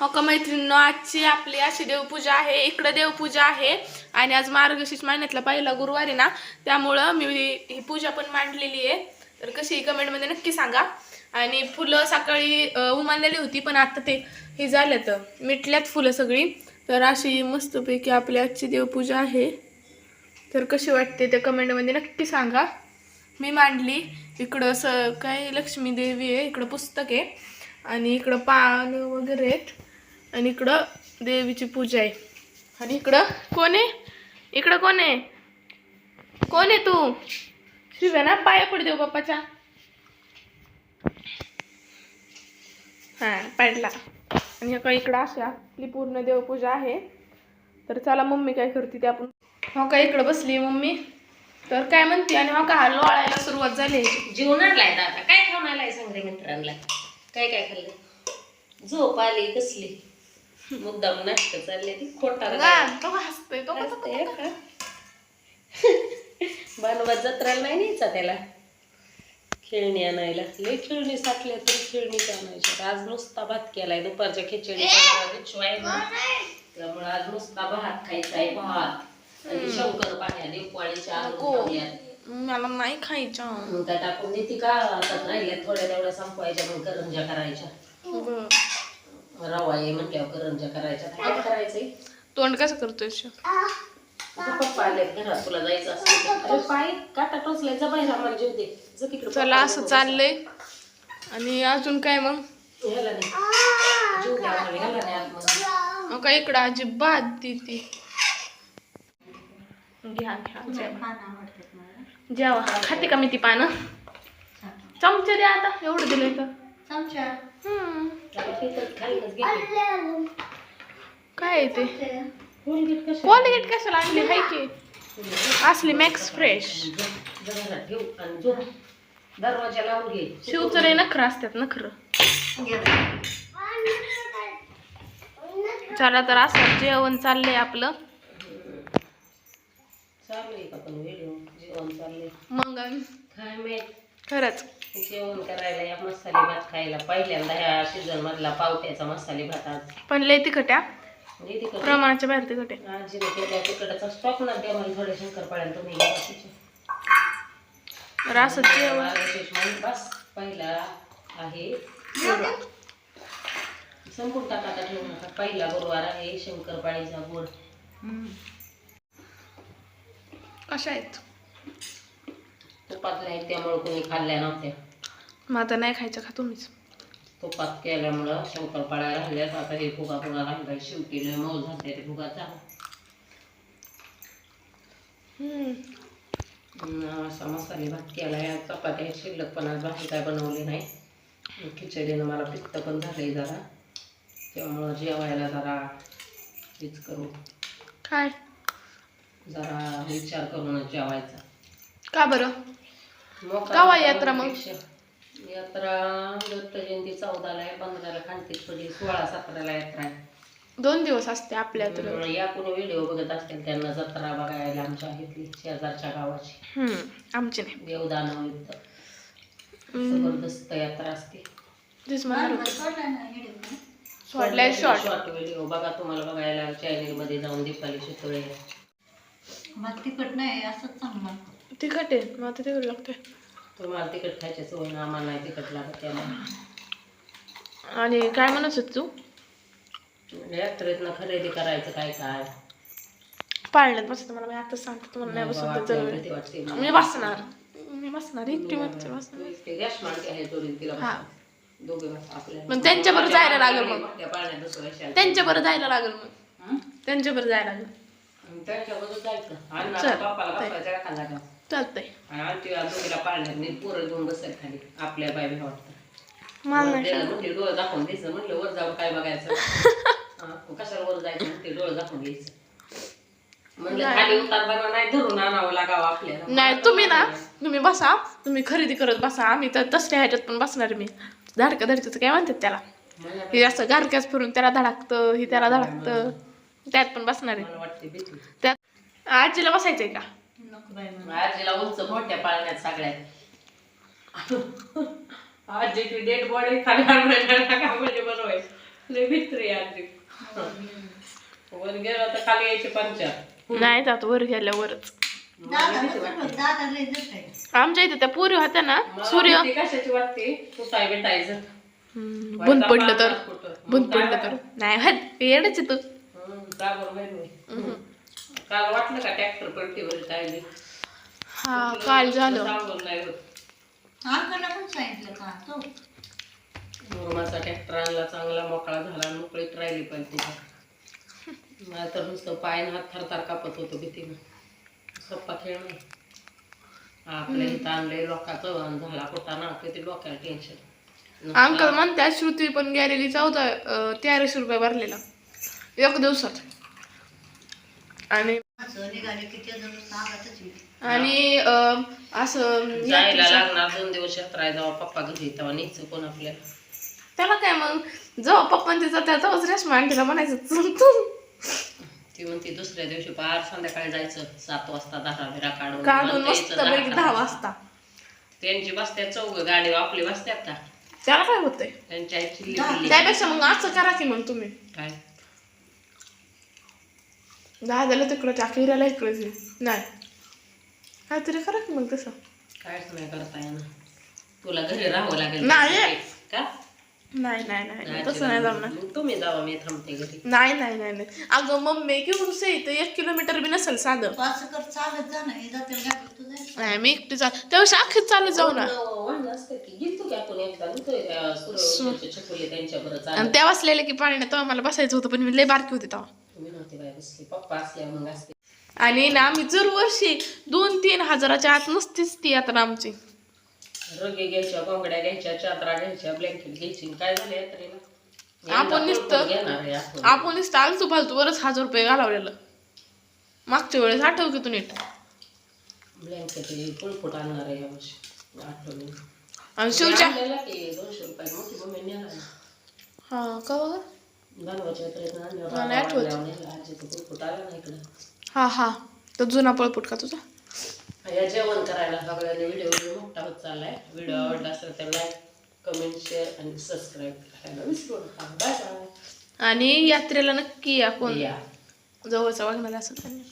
हो का मैत्रिणींनो आजची आपली अशी देवपूजा आहे इकडं देवपूजा आहे. आणि आज मार्गशीर्ष महिन्यातला पहिला गुरुवार आहे ना त्यामुळं मी ही पूजा पण मांडलेली आहे. तर कशी कमेंटमध्ये नक्की सांगा. आणि फुलं सकाळी उमानलेली होती पण आता ते हे झालं तर मिटल्यात फुलं सगळी. तर अशी मस्तपैकी आपली आजची देवपूजा आहे. तर कशी वाटते ते कमेंटमध्ये नक्की सांगा. मी मांडली. इकडं स काय लक्ष्मी देवी आहे इकडं पुस्तक आहे. आणि इकडं पान वगैरे आहेत. आणि इकडं देवीची पूजा आहे. आणि इकडं कोण आहे? इकडं कोण आहे? कोण आहे तू? शिव्या ना पाया पड देऊ बाप्पाच्या. हां पाडला. आणि का इकडं अशा आपली पूर्ण देवपूजा आहे. तर चला मम्मी काय करते ते आपण हो का इकडं बसली मम्मी. तर काय म्हणते आणि हो का लोळायला सुरुवात झाली जेवण आणलाय आता. काय खाऊन आलाय सांग रे मित्रांना. काय काय खाल्लं? झोप आली कसली? मुद्दाम नाश्ता चालले ती खोटा तो तो जत्राला नाही न्यायचा त्याला. खेळणी आणायला. लय खेळणी साठल्या तरी खेळणीच आणायच्या. आज नुसता भात केलाय दुपारच्या ना त्यामुळे आज नुसता भात खायचा आहे भात. आणि शंकर पाण्या देवपाळीच्या नको. मला नाही खायच्या. मग त्या टाकून देते का? राहिल्या थोड्या तेवढ्या संपवायच्या मग करंजा करायच्या. रवा आहे म्हटल्यावर करंजा करायच्या. काय करायचंय? तोंड कसं करतोय श? आता पप्पा आले घरात? तुला जायचं असेल तर. अरे पाय काटा टोचलाय जा बाहेर आम्हाला जेव दे जा तिकडे चला असं चाललंय. आणि अजून काय मग? ह्याला नाही. जीव द्या आम्हाला ह्याला नाही आतमध्ये. मग काय इकडं अजिबात ती ती घ्या घ्या जेवा. जेवा. खाते का मी ती पानं? चमचे द्या आता एवढं दिलंय तर. हम्म. काय ते? कोलगेट कशा? कोलगेट कशाला आणली? हाय की. असली मॅक्स फ्रेश जा जा घरात ठेव आणि झोप दरवाजा लावून घे. शिवचं लय नखरं असतात नखरं. चला तर असं जेवण चाललंय आपलं. मग खरंच. जेवण करायला या मसाले भात खायला. पहिल्यांदा ह्या सीझन मधला पावट्याचा मसाले भात आज. पण लय तिखट आहे. म्हणजे तिकडे प्रमाणाच्या बाहेर तिखट आहे. आजीने केल्या तिकडचा स्टॉक ना द्या मला थोडे शंकरपाळ्या तुम्ही घ्या बाकीचे. तर असं जेवण मार्गशीर्ष महिना बस पहिला आहे संपूर्ण ठेवू नका पहिला गुरुवार आहे शंकरपाळीचा गोड. कशा आहेत? तुपातल्या आहेत त्यामुळे कोणी खाल्ल्या नव्हत्या. मग आता नाही खायचं का तुम्हीच? तुपात केल्यामुळं शंकरपाळ्या राहिल्यात आता हे फुगा फुगा राहिला शेवटी लय मऊ झाले ते फुगाचा. असा मसाले भात केला या चपात्या शिल्लक पण आज भाजी काय बनवली नाही. खिचडीनं मला पित्त पण झालंय जरा. त्यामुळं जेवायला जरा हेच करू. काय? जरा विचार करूनच जेवायचा. का बरं? केव्हा यात्रा मग? यात्रा दत्त जयंती चौदाला आहे पंधराला खांतीपडी सोळा सतराला यात्रा आहे. दोन दिवस असते आपल्या तर. या कोणी व्हिडिओ बघत असतील त्यांना जत्रा बघायला आमच्या इथली शेजारच्या गावाची. हम्म, आमची नाही. हम्म, जबरदस्त यात्रा असते. सोडलाय शॉर्ट शॉर्ट व्हिडिओ बघा तुम्हाला बघायला चॅनलमध्ये जाऊन दीपाली शितोळे. मग तिखट नाही असंच चांगलं. तिखट आहे. मग आता तिखट लागतंय. तुम्हाला तिकट खायच्या सवय ना आम्हाला नाही तिकट लागत त्यामुळे. आणि काय म्हणत होत तू? यात्रेतनं खरेदी करायचं काय काय? पाळण्यात बसत मला मी आताच सांगते तुम्हाला नाही बसून तर आपल्याला जरूर. भीती वाटते मी बसणार. मी बसणार एकटी मध्ये बसणार. ते गॅस मांडते आहे जोडीन तिला हा. बसवा. दोघे बसा आपल्या मग त्यांच्याबरोबर जायला लागेल मग. त्या पाळण्यात बसवायच्या. त्यांच्या बरं जायला लागेल मग. हं? त्यांच्या बरं जायला लागेल. त्यांच्याबरोबर जायचं. आणि चल. आता बापाला बसवायचं चालतंय. पोरं घेऊन बसेल खाली. आपल्या बाय वाटतं. नाही त्याला म्हणते डोळं दाखवून द्यायचं म्हणलं वर जाऊन काय बघायचं? कशाला वर जायचं? म्हणते डोळं दाखवून द्यायचं म्हणलं खाली उतारताना नाही धरून आणावं लागावं आपल्याला. नाही तुम्ही ना तुम्ही बसा. तुम्ही खरेदी करत बसा. आम्ही तर तसल्या ह्याच्यात पण बसणार मी. धाडका धडकीचं काय म्हणतात त्याला? हे असं गारक्याच फिरून त्याला धडकतं हे त्याला धडकतं. त्यात पण बसणार आहे. त्यात आजीला बसायचंय का? नको बाई मला. आजीला उंच मोठ्या पाळण्यात सगळ्यात. आजीची डेड बॉडी म्हणजे बनवायची. लय भित्री आधी वर गेला तर खाली यायचे पंचार नाही जात वर गेल्यावरच. दादा कसं बघ, दादा लय जड आहे. आमच्या इथे त्या पुरी होत्या ना सूर्य. कशाची वाटते? भेटायचं बंद पडलं तर? बंद पडलं तर. नाही हट येडच आहे तू. का. काल वाटलं का ट्रॅक्टर पलटीवर टायली हा काल झालं. सांगून नाही होत. अंकलला पण सांगितलं का तो? मुरमाचा ट्रॅक्टर आणला चांगला मोकळा झाला आणि मोकळीत राहिली पण तिथे मला तर नुसतं पाय आणि हात थरथर कापत होतो भीतीनं. सोप्पा खेळ नाही आपल्या इथं आणलंय लोकांचं आणि झाला कुठं ना किती डोक्याला टेन्शन अंकल म्हणतात श्रुती पण गेलेली चौदा अं, तेराशे रुपये भरलेला. एक दिवसात. आणि. आणि अं, असं जायला लागणार दोन दिवस यात्रा जेव्हा पप्पा घरी येतो तेव्हा न्यायचं कोण आपल्याला? त्याला काय मग? जेव्हा पप्पा तिचा त्या तेव्हाच रेशमा आंटीला म्हणायचं "चल तू ती म्हणते दुसऱ्या दिवशी पार संध्याकाळी जायचं सात वाजता दहा बिरा काढून काढून मस्त पैकी दहा वाजता. त्यांची बसत्यात चौघ गाडीवर आपली बसत्यात का त्याला काय होतंय? त्यांची आई चिल्ली पिल्ली. त्यापेक्षा मग असं करा की मग तुम्ही. काय? दादाला तिकडं टाकीराला इकडे नाही. काहीतरी करा की मग तसं. कायच नाही करता येणार तुला घरी राहावं लागेल. नाही. का? नाही नाही नाही. नाही, तसं नाही जमणार. मग तुम्ही जावा मी थांबते घरी. नाही नाही नाही नाही. अगं मम्मी घेऊन से इथं एक किलोमीटर बी नसेल साधं. तू असं कर चालत जा ना. हे जाते गाडी तू जायचं नाही मी एकटी चाल त्यापेक्षा अख्खीच चालत जाऊ ना. वाहन असतं की गेलतो की आपण एकदा. नव्हतं त्या छकुले आणि त्या वाचलेले की पाणी तेव्हा मला बसायचं होतं पण मी लय बारकी होते तेव्हा. बसली पप्पा असल्या मग असते. आणि ना आम्ही जर वर्षी दोन तीन हजाराच्या आत नसतीच ती यात्रा आमची. रगे घ्यायच्या कोंबड्या घ्यायच्या चादरा घ्यायच्या ब्लँकेट घ्यायची काय झालं यात्रेला? आपण नुसतं- आपण. नुसतं आलतू फालतू वरच हजार रुपये घालवलेलं. मागच्या वेळेस आठव की तू नीट. ब्लँकेट आणणार आहे यावर्षी. आठवणी आणि शिवच्या दोनशे रुपये. मोठी. हा का बघा नाही आठवत. हा हा. तो जुना पळपुट का तुझा? जेवण करायला सगळ्यांनी व्हिडिओ मोठा होत चाललाय. व्हिडिओ आवडला असेल तर लाईक कमेंट शेअर आणि सबस्क्राईब करायला विसरू नका. बाय बाय आणि यात्रेला नक्की या कोण? या. जवळचा वागणार असेल त्यांनी